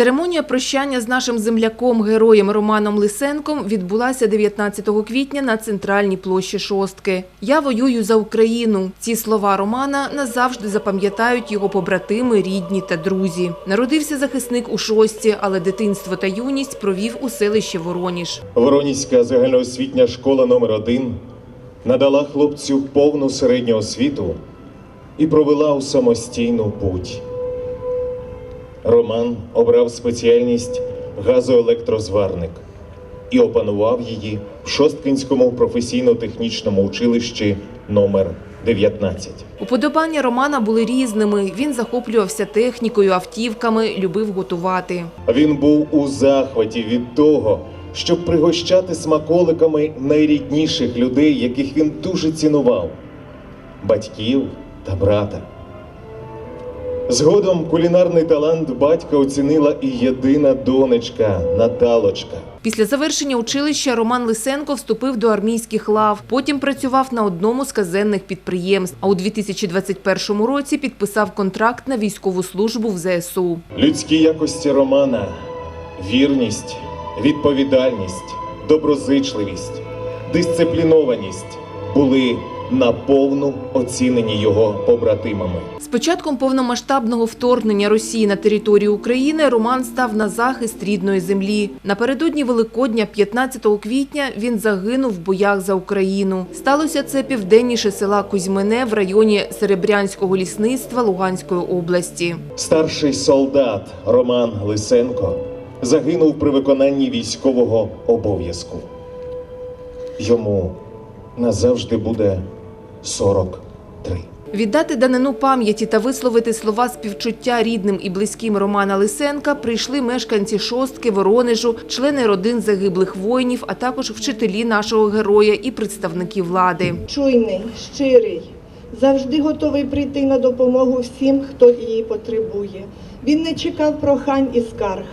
Церемонія прощання з нашим земляком, героєм Романом Лисенком відбулася 19 квітня на центральній площі Шостки. Я воюю за Україну. Ці слова Романа назавжди запам'ятають його побратими, рідні та друзі. Народився захисник у шості, але дитинство та юність провів у селищі Вороніж. Воронізька загальноосвітня школа номер 1 надала хлопцю повну середню освіту і провела у самостійну путь. Роман обрав спеціальність газоелектрозварник і опанував її в Шосткинському професійно-технічному училищі номер 19. Уподобання Романа були різними. Він захоплювався технікою, автівками, любив готувати. Він був у захваті від того, щоб пригощати смаколиками найрідніших людей, яких він дуже цінував батьків та брата. Згодом кулінарний талант батька оцінила і єдина донечка Наталочка. Після завершення училища Роман Лисенко вступив до армійських лав. Потім працював на одному з казенних підприємств. А у 2021 році підписав контракт на військову службу в ЗСУ. Людські якості Романа вірність, відповідальність, доброзичливість, дисциплінованість були наповну оцінені його побратимами. З початком повномасштабного вторгнення Росії на територію України Роман став на захист рідної землі. Напередодні Великодня, 15 квітня, він загинув в боях за Україну. Сталося це південніше села Кузьмине в районі Серебрянського лісництва Луганської області. Старший солдат Роман Лисенко загинув при виконанні військового обов'язку. Йому назавжди буде 43. Віддати данину пам'яті та висловити слова співчуття рідним і близьким Романа Лисенка прийшли мешканці Шостки, Воронежу, члени родин загиблих воїнів, а також вчителі нашого героя і представники влади. чуйний, щирий, завжди готовий прийти на допомогу всім, хто її потребує. Він не чекав прохань і скарг,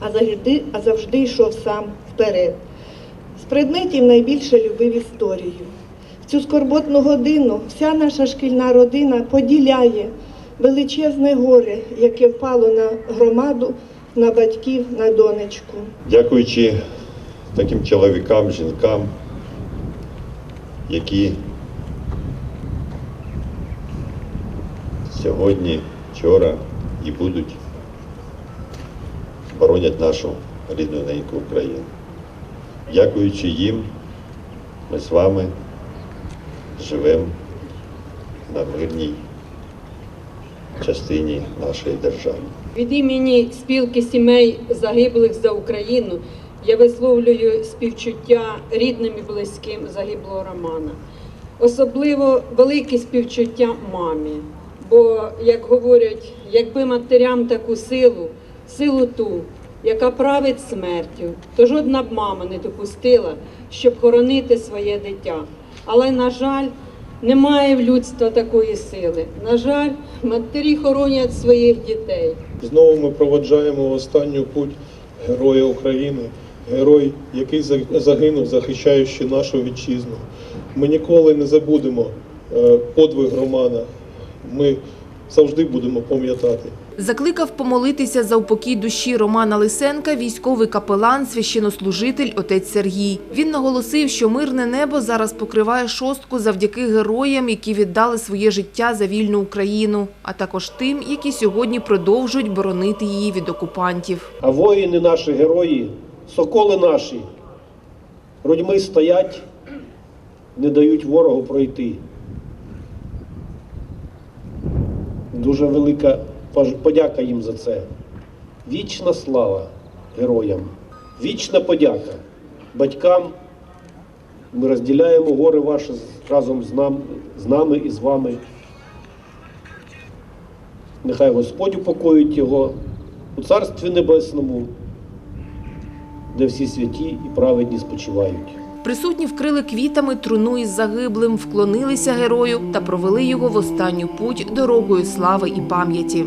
а завжди, а завжди йшов сам вперед. З предметів найбільше любив історію. Цю скорботну годину вся наша шкільна родина поділяє величезне горе, яке впало на громаду, на батьків, на донечку. Дякуючи таким чоловікам, жінкам, які сьогодні, вчора і будуть боронять нашу рідну неньку Україну. Дякуючи їм, ми з вами живемо на мирній частині нашої держави. Від імені спілки сімей загиблих за Україну я висловлюю співчуття рідним і близьким загиблого Романа. Особливо велике співчуття мамі. Бо, як говорять, якби матерям таку силу, силу ту, яка править смертю, то жодна б мама не допустила, щоб хоронити своє дитя. Але, на жаль, немає в людства такої сили. На жаль, матері хоронять своїх дітей. Знову ми проводжаємо останню путь Героя України, герой, який загинув, захищаючи нашу вітчизну. Ми ніколи не забудемо е, подвиг Романа. Ми завжди будемо пам'ятати. Закликав помолитися за упокій душі Романа Лисенка військовий капелан, священнослужитель отець Сергій. Він наголосив, що мирне небо зараз покриває шостку завдяки героям, які віддали своє життя за вільну Україну, а також тим, які сьогодні продовжують боронити її від окупантів. А воїни наші герої, соколи наші, грудьми стоять, не дають ворогу пройти. Дуже велика подяка їм за це. Вічна слава героям, вічна подяка батькам. Ми розділяємо горе ваше разом з, нам, з нами і з вами. Нехай Господь упокоїть його у Царстві Небесному, де всі святі і праведні спочивають. Присутні вкрили квітами труну із загиблим, вклонилися герою та провели його в останню путь дорогою слави і пам'яті.